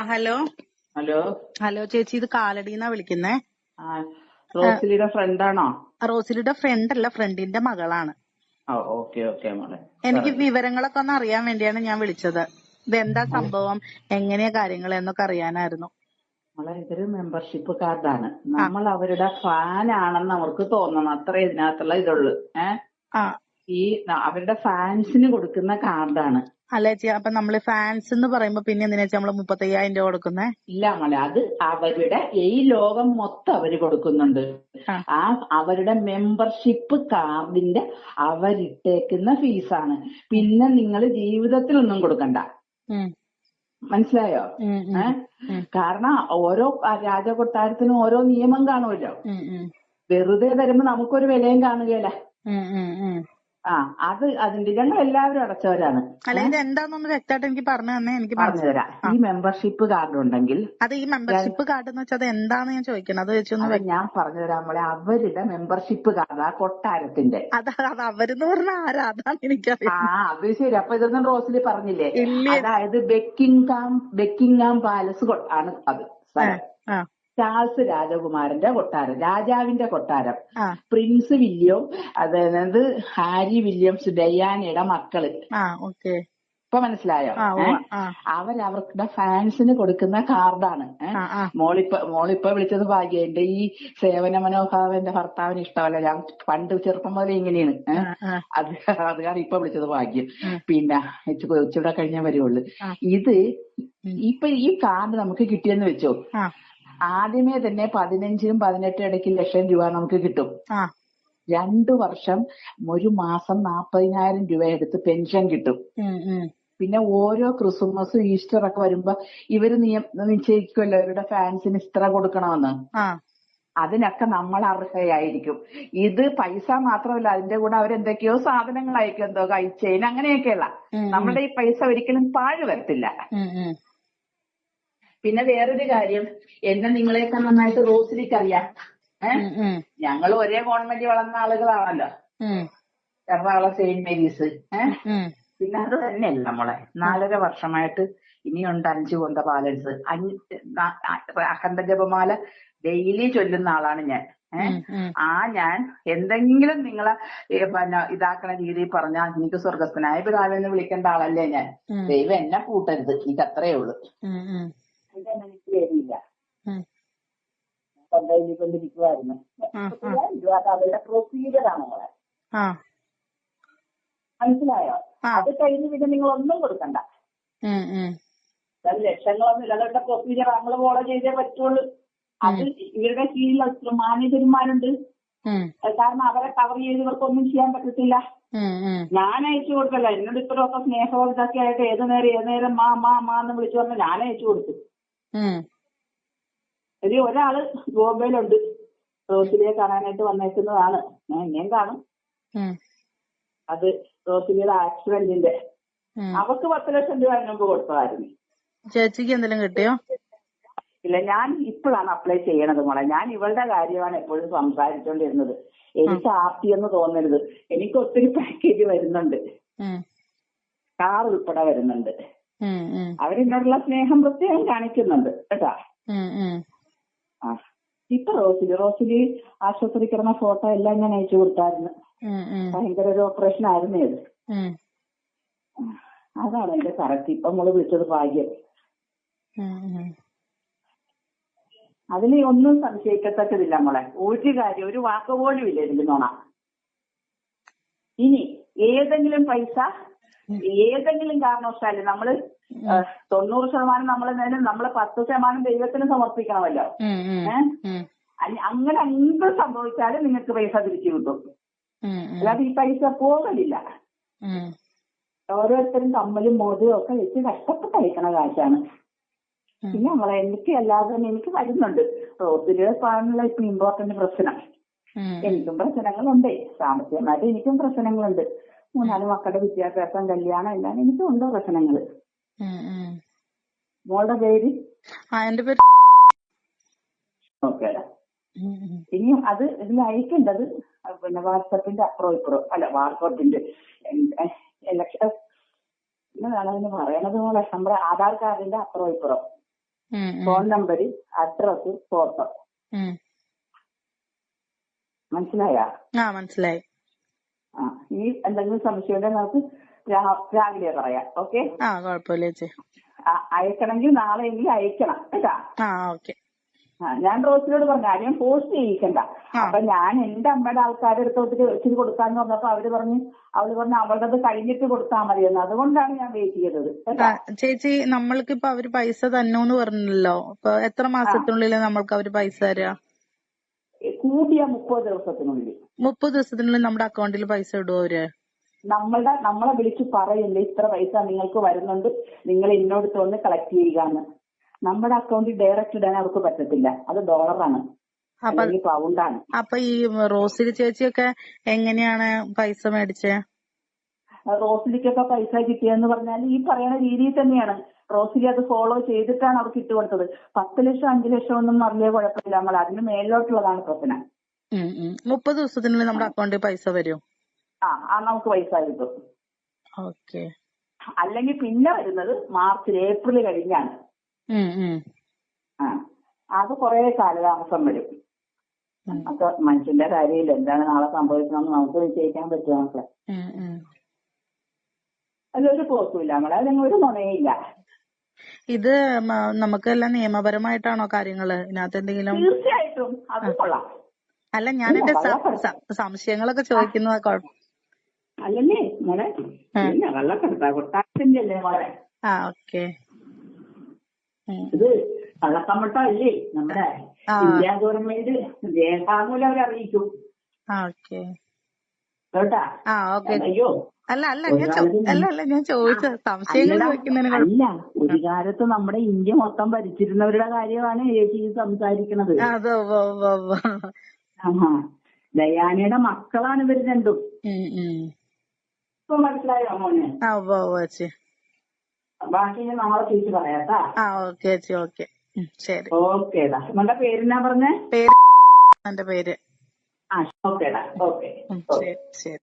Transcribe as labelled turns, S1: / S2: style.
S1: Hello.
S2: Hello.
S1: Hello ചേച്ചി ഇത് കാലടിന്നാ വിളിക്കുന്നേ.
S2: റോസ്ലിയുടെ ഫ്രണ്ടാണോ?
S1: റോസിലിയുടെ ഫ്രണ്ട് അല്ല ഫ്രണ്ടിന്റെ മകളാണ്. എനിക്ക് വിവരങ്ങളൊക്കെ ഒന്ന് അറിയാൻ വേണ്ടിയാണ് ഞാൻ വിളിച്ചത്. ഇതെന്താ സംഭവം? എങ്ങനെയാ കാര്യങ്ങൾ എന്നൊക്കെ അറിയാനായിരുന്നു.
S2: മോളെ ഇതൊരു മെമ്പർഷിപ്പ് കാർഡാണ് നമ്മൾ അവരുടെ ഫാൻ ആണെന്ന് അവർക്ക് തോന്നണം. അത്ര ഇതിനകത്തുള്ള ഇതുള്ളു. ഏഹ്
S1: ആ.
S2: ഈ അവരുടെ ഫാൻസിന് കൊടുക്കുന്ന കാർഡാണ്.
S1: അല്ല ചേച്ചി? അപ്പൊ നമ്മൾ ഫാൻസ് എന്ന് പറയുമ്പോ പിന്നെ എന്തിനാ ചേച്ചി നമ്മൾ മുപ്പത്തയ്യായിരം രൂപ കൊടുക്കുന്നേ?
S2: ഇല്ല മോളെ അത് അവരുടെ ഈ ലോകം മൊത്തം അവർ കൊടുക്കുന്നുണ്ട്.
S1: ആ.
S2: അവരുടെ മെമ്പർഷിപ്പ് കാർഡിന്റെ അവരിട്ടേക്കുന്ന ഫീസാണ് പിന്നെ നിങ്ങൾ ജീവിതത്തിൽ ഒന്നും
S1: കൊടുക്കണ്ട
S2: മനസ്സിലായോ? കാരണം ഓരോ രാജകൊട്ടാരത്തിനും ഓരോ നിയമം കാണുമല്ലോ. വെറുതെ തരുമ്പോ നമുക്കൊരു വിലയും കാണുകയില്ല. ആ അത് അതിന്റെ ഞങ്ങൾ എല്ലാവരും അടച്ചവരാണ്.
S1: അല്ല ഇത് എന്താണെന്നൊന്ന് വ്യക്തമായിട്ട് എനിക്ക് പറഞ്ഞു തന്നെ എനിക്ക്
S2: പറഞ്ഞു തരാം ഈ മെമ്പർഷിപ്പ് കാർഡ് ഉണ്ടെങ്കിൽ
S1: അത് ഈ മെമ്പർഷിപ്പ് കാർഡ് എന്ന് വെച്ചാൽ അത് എന്താന്ന് ഞാൻ ചോദിക്കണം. അത് വെച്ചൊന്ന്
S2: ഞാൻ പറഞ്ഞു തരാം മോളെ അവരുടെ മെമ്പർഷിപ്പ് കാർഡ് ആ കൊട്ടാരത്തിന്റെ.
S1: അത് അത് അവരെന്ന് പറഞ്ഞ ആരാ? അതാണ് എനിക്ക്
S2: ആ അത് ശരി. അപ്പൊ ഇതൊന്നും റോസിലി പറഞ്ഞില്ലേ. അതായത് ബെക്കിംഗാം ബെക്കിംഗാം പാലസ് ആണ് അത്. സ്ഥലം.
S1: ആ.
S2: ചാൾസ് രാജകുമാരന്റെ കൊട്ടാരം രാജാവിന്റെ കൊട്ടാരം. പ്രിൻസ് വില്യം അതായത് ഹാരി വില്യംസ് ഡയാനയുടെ
S1: മക്കൾ.
S2: ഇപ്പൊ മനസ്സിലായോ?
S1: അവരവർക്കുടെ
S2: അവരവരുടെ ഫാൻസിന് കൊടുക്കുന്ന കാർഡാണ്. മോളിപ്പോ മോളിപ്പോ വിളിച്ചത് ഭാഗ്യ എന്റെ ഈ സേവന മനോഭാവം എന്റെ ഭർത്താവിന് ഇഷ്ടമല്ല. ഞാൻ പണ്ട് ചെറുപ്പം മുതൽ ഇങ്ങനെയാണ്. അത് അത് കാരണം ഇപ്പൊ വിളിച്ചത് ഭാഗ്യം. പിന്നെ ഉച്ചവിടെ കഴിഞ്ഞാൽ വരുള്ളൂ ഇത്. ഇപ്പൊ ഈ കാർഡ് നമുക്ക് കിട്ടിയെന്ന് വെച്ചോ? ആദ്യമേ തന്നെ പതിനഞ്ചിനും പതിനെട്ടും ഇടയ്ക്ക് ലക്ഷം രൂപ നമുക്ക് കിട്ടും. രണ്ടു വർഷം ഒരു മാസം നാപ്പതിനായിരം രൂപ എടുത്ത് പെൻഷൻ കിട്ടും. പിന്നെ ഓരോ ക്രിസ്മസും ഈസ്റ്റർ ഒക്കെ വരുമ്പോ ഇവർ നിയം നിശ്ചയിക്കുമല്ലോ ഇവരുടെ ഫാൻസിന് ഇത്ര കൊടുക്കണമെന്ന്. അതിനൊക്കെ നമ്മൾ അർഹയായിരിക്കും. ഇത് പൈസ മാത്രമല്ല അതിന്റെ കൂടെ അവരെന്തൊക്കെയോ സാധനങ്ങൾ അയക്കും എന്തോ കൈച്ചെയിൻ അങ്ങനെയൊക്കെയുള്ള
S1: ഉം,
S2: നമ്മുടെ ഈ പൈസ ഒരിക്കലും പാഴ് വരത്തില്ല. പിന്നെ വേറൊരു കാര്യം. എന്നെ നിങ്ങളെയൊക്കെ നന്നായിട്ട് റോസിലേക്ക് അറിയാം ഏഹ്. ഞങ്ങൾ ഒരേ ഗവൺമെന്റ് വളർന്ന ആളുകളാണല്ലോ. Ernakulam Saint Mary's. ഏഹ്. പിന്നെ അത് തന്നെയല്ല നമ്മളെ നാലര വർഷമായിട്ട് ഇനിയുണ്ട് അഞ്ച് കൊന്ത ബാലൻസ്. അഞ്ച് അഖണ്ഡ ജപമാല ഡെയിലി ചൊല്ലുന്ന ആളാണ് ഞാൻ. ആ ഞാൻ എന്തെങ്കിലും നിങ്ങളെ പിന്നെ ഇതാക്കണ രീതിയിൽ പറഞ്ഞാൽ എനിക്ക് സ്വർഗസ്ഥനായ പിതാവെന്ന് വിളിക്കേണ്ട ആളല്ലേ ഞാൻ. ദൈവം എന്നെ കൂട്ടരുത് എനിക്ക് അത്രേ ഉള്ളൂ. ഇതൊന്നും എനിക്ക്. അത് അവരുടെ പ്രൊസീജിയർ ആണ് മനസ്സിലായോ? അത് കഴിഞ്ഞ് പിന്നെ നിങ്ങൾ ഒന്നും കൊടുക്കണ്ട ലക്ഷങ്ങളൊന്നും ഇല്ല പ്രൊസീജിയർ നമ്മൾ ഫോളോ ചെയ്തേ പറ്റുള്ളൂ. അത് ഇവരുടെ കീഴിൽ മാനേജർമാരുണ്ട് കാരണം അവരെ കവർ ചെയ്ത് ഇവർക്കൊന്നും ചെയ്യാൻ പറ്റത്തില്ല. ഞാൻ അയച്ചു കൊടുക്കല്ല എന്നോട് ഇത്രയൊക്കെ സ്നേഹവും ഇതൊക്കെ ആയിട്ട് ഏത് നേരം ഏത് നേരം മാ മാ മാ എന്ന് വിളിച്ചു പറഞ്ഞ ഞാൻ അയച്ചു കൊടുത്തു. ഇനി ഒരാൾ ബോംബെയിലുണ്ട് റോസിലിയെ കാണാനായിട്ട് വന്നേക്കുന്നതാണ്. ഞാൻ ഇനിയും കാണും. അത് റോസിലിയുടെ ആക്സിഡന്റിന്റെ. അവക്ക് പത്ത് ലക്ഷം രൂപ മുമ്പ് കൊടുത്തതായിരുന്നു.
S1: ചേച്ചിക്ക് എന്തെങ്കിലും കിട്ടിയോ?
S2: ഇല്ല ഞാൻ ഇപ്പോഴാണ് അപ്ലൈ ചെയ്യണത് മോളെ. ഞാൻ ഇവളുടെ കാര്യമാണ് എപ്പോഴും സംസാരിച്ചോണ്ടിരുന്നത്. എനിക്ക് ആർത്തി എന്ന് തോന്നരുത്. എനിക്ക് ഒത്തിരി പാക്കേജ് വരുന്നുണ്ട്. കാർ ഉൾപ്പെടെ വരുന്നുണ്ട്. അവരെന്നോടുള്ള സ്നേഹം പ്രത്യേകം കാണിക്കുന്നുണ്ട് കേട്ടാ. ആ. ഇപ്പൊ റോസിലി റോസിലി ആശുപത്രി കിടന്ന ഫോട്ടോ എല്ലാം ഞാൻ അയച്ചു കൊടുത്തായിരുന്നു. ഭയങ്കര ഒരു ഓപ്പറേഷൻ ആയിരുന്നു ഇത്. അതാണ് എന്റെ കറക്റ്റ് ഇപ്പൊ നമ്മൾ വിളിച്ചത് ഭാഗ്യം.
S1: ഉം.
S2: ഒന്നും സംശയിക്കത്തക്കതില്ല മോളെ. ഒരു കാര്യം ഒരു വാക്ക് പോലും ഇല്ല എനിക്ക് നോണ. ഇനി ഏതെങ്കിലും പൈസ ഏതെങ്കിലും കാരണവശാൽ നമ്മൾ തൊണ്ണൂറ് ശതമാനം നമ്മൾ നമ്മൾ പത്ത് ശതമാനം ദൈവത്തിന് സമർപ്പിക്കണമല്ലോ. ഏഹ് അങ്ങനെ എന്ത് സംഭവിച്ചാലും നിങ്ങൾക്ക് പൈസ തിരിച്ചു കിട്ടും. അല്ലാതെ ഈ പൈസ പോകലില്ല. ഓരോരുത്തരും കമ്മലും മോതിരം ഒക്കെ വെച്ച് കഷ്ടപ്പെട്ട് അയക്കണ കാശാണ്. പിന്നെ നമ്മളെ എനിക്ക് അല്ലാതെ തന്നെ എനിക്ക് വരുന്നുണ്ട് പാനുള്ള ഇപ്പൊ ഇമ്പോർട്ടന്റ് പ്രശ്നം. എനിക്കും പ്രശ്നങ്ങളുണ്ട് സാമ്പത്തികമായിട്ട് എനിക്കും പ്രശ്നങ്ങളുണ്ട് മൂന്നാൽ മക്കളുടെ വിദ്യാഭ്യാസം കല്യാണം എല്ലാം എനിക്കും ഉണ്ട്
S1: ഉം.
S2: മോളുടെ പേര്?
S1: എന്റെ പേര്
S2: ഓക്കെ
S1: ഉം, ഉം.
S2: ഇനി അത് ഇതിൽ അയക്കേണ്ടത് പിന്നെ വാട്സപ്പിന്റെ അപ്പുറം ഇപ്പുറം അല്ല വാട്സപ്പിന്റെ ഇലക്ഷൻ എന്നതാണ് അതിന് പറയണത് പോലെ നമ്മുടെ ആധാർ കാർഡിന്റെ അപ്പുറം ഇപ്പുറം ഫോൺ നമ്പർ അഡ്രസ് ഫോട്ടോ. മനസ്സിലായാ?
S1: മനസ്സിലായി.
S2: ആ ഈ എന്തെങ്കിലും സംശയം ഉണ്ടെങ്കിൽ നമുക്ക് രാവിലെ പറയാം. ഓക്കെ?
S1: ആ കുഴപ്പമില്ല ചേച്ചി.
S2: അയക്കണമെങ്കിൽ നാളെ എങ്കിലും അയക്കണം കേട്ടാ?
S1: ആ ഓക്കെ.
S2: ഞാൻ റോസിനോട് പറഞ്ഞു ആരെയും പോസ്റ്റ് ചെയ്യിക്കണ്ട. അപ്പൊ ഞാൻ എന്റെ അമ്മയുടെ ആൾക്കാരുടെ അടുത്തോട്ട് ഇച്ചിരി കൊടുക്കാന്ന് പറഞ്ഞപ്പോ അവർ പറഞ്ഞു അവൾ പറഞ്ഞു അവളുടെ കഴിഞ്ഞിട്ട് കൊടുത്താൽ മതിയെന്ന്. അതുകൊണ്ടാണ് ഞാൻ വെയിറ്റ് ചെയ്തത്
S1: ചേച്ചി നമ്മൾക്ക് ഇപ്പൊ അവർ പൈസ തന്നോന്ന് പറഞ്ഞല്ലോ. അപ്പൊ എത്ര മാസത്തിനുള്ളിൽ നമ്മൾക്ക് അവർ പൈസ തരാ?
S2: കൂടിയ മുപ്പത് ദിവസത്തിനുള്ളിൽ.
S1: മുപ്പത് ദിവസത്തിനുള്ളിൽ നമ്മുടെ അക്കൗണ്ടിൽ പൈസ ഇടുവോ അവർ?
S2: നമ്മളുടെ നമ്മളെ വിളിച്ച് പറയില്ല ഇത്ര പൈസ നിങ്ങൾക്ക് വരുന്നുണ്ട് നിങ്ങൾ ഇന്നോട് തോന്ന് കളക്ട് ചെയ്യുക എന്ന്. നമ്മുടെ അക്കൗണ്ടിൽ ഡയറക്റ്റ് ഇടാൻ അവർക്ക് പറ്റത്തില്ല. അത് ഡോളറാണ് അല്ലെങ്കിൽ പൗണ്ടാണ്
S1: അപ്പൊ ഈ റോസിലി ചേച്ചിയൊക്കെ എങ്ങനെയാണ് പൈസ മേടിച്ചത്
S2: റോസിലിക്കൊക്കെ പൈസ കിട്ടിയെന്ന് പറഞ്ഞാൽ ഈ പറയുന്ന രീതിയിൽ തന്നെയാണ്. റോസിലി അത് ഫോളോ ചെയ്തിട്ടാണ് അവർക്ക് ഇട്ട് കൊടുത്തത്. പത്ത് ലക്ഷം അഞ്ചു ലക്ഷം ഒന്നും വലിയ കുഴപ്പമില്ല. നമ്മൾ അതിന് മേലോട്ടുള്ളതാണ് പ്രശ്നം.
S1: മുപ്പത് ദിവസത്തിനുള്ളിൽ നമ്മുടെ അക്കൗണ്ടിൽ പൈസ വരും.
S2: ആ ആ നമുക്ക് പൈസ കിട്ടും.
S1: ഓക്കെ.
S2: അല്ലെങ്കിൽ പിന്നെ വരുന്നത് മാർച്ച് ഏപ്രിൽ കഴിഞ്ഞാണ്. ആ അത് കുറെ കാലതാമസം വരും. അപ്പൊ മനുഷ്യന്റെ കാര്യമില്ല. എന്താണ് നാളെ സംഭവിക്കണമെന്ന് നമുക്ക് നിശ്ചയിക്കാൻ പറ്റുമോ? അതൊരു പോക്കുമില്ല നമ്മളെ അതിന് ഒരു നുണയില്ല
S1: ഇത് നമുക്കെല്ലാം നിയമപരമായിട്ടാണോ കാര്യങ്ങൾ? ഇതിനകത്ത് എന്തെങ്കിലും?
S2: തീർച്ചയായിട്ടും. അത് കൊള്ളാം.
S1: അല്ല ഞാൻ എന്റെ സംശയങ്ങളൊക്കെ ചോദിക്കുന്നത് കുഴപ്പം. ആ. ഓക്കെ.
S2: ഇത് കള്ളക്കമ്പട്ടം അല്ലേ നമ്മുടെ
S1: ആ.
S2: India government? രേഖാമൂലം കേട്ടാ?
S1: ആ ഓക്കെ.
S2: അയ്യോ.
S1: അല്ല അല്ല ഞാൻ അല്ല അല്ല ഞാൻ ചോദിച്ച സംശയങ്ങൾ ചോദിക്കുന്നതിന്
S2: അല്ല ഒരു കാലത്ത് നമ്മുടെ ഇന്ത്യ മൊത്തം ഭരിച്ചിരുന്നവരുടെ കാര്യമാണ് ചേച്ചി
S1: സംസാരിക്കണത്.
S2: ആഹാ. ദയാനയുടെ മക്കളാണ് ഇവർ രണ്ടും. ഇപ്പൊ മനസ്സിലായോ മോനെ? ബാക്കി ഞാൻ നാളെ ചേച്ചി പറയാട്ടാ.
S1: ഓക്കെ ചേച്ചി ഓക്കെ. ശരി.
S2: ഓക്കേടാ നിങ്ങളുടെ പേരെന്നാ പറഞ്ഞേ?
S1: പേര്. എന്റെ പേര്.
S2: ആ ഓക്കേടാ ഓക്കെ.
S1: ശരി ശരി.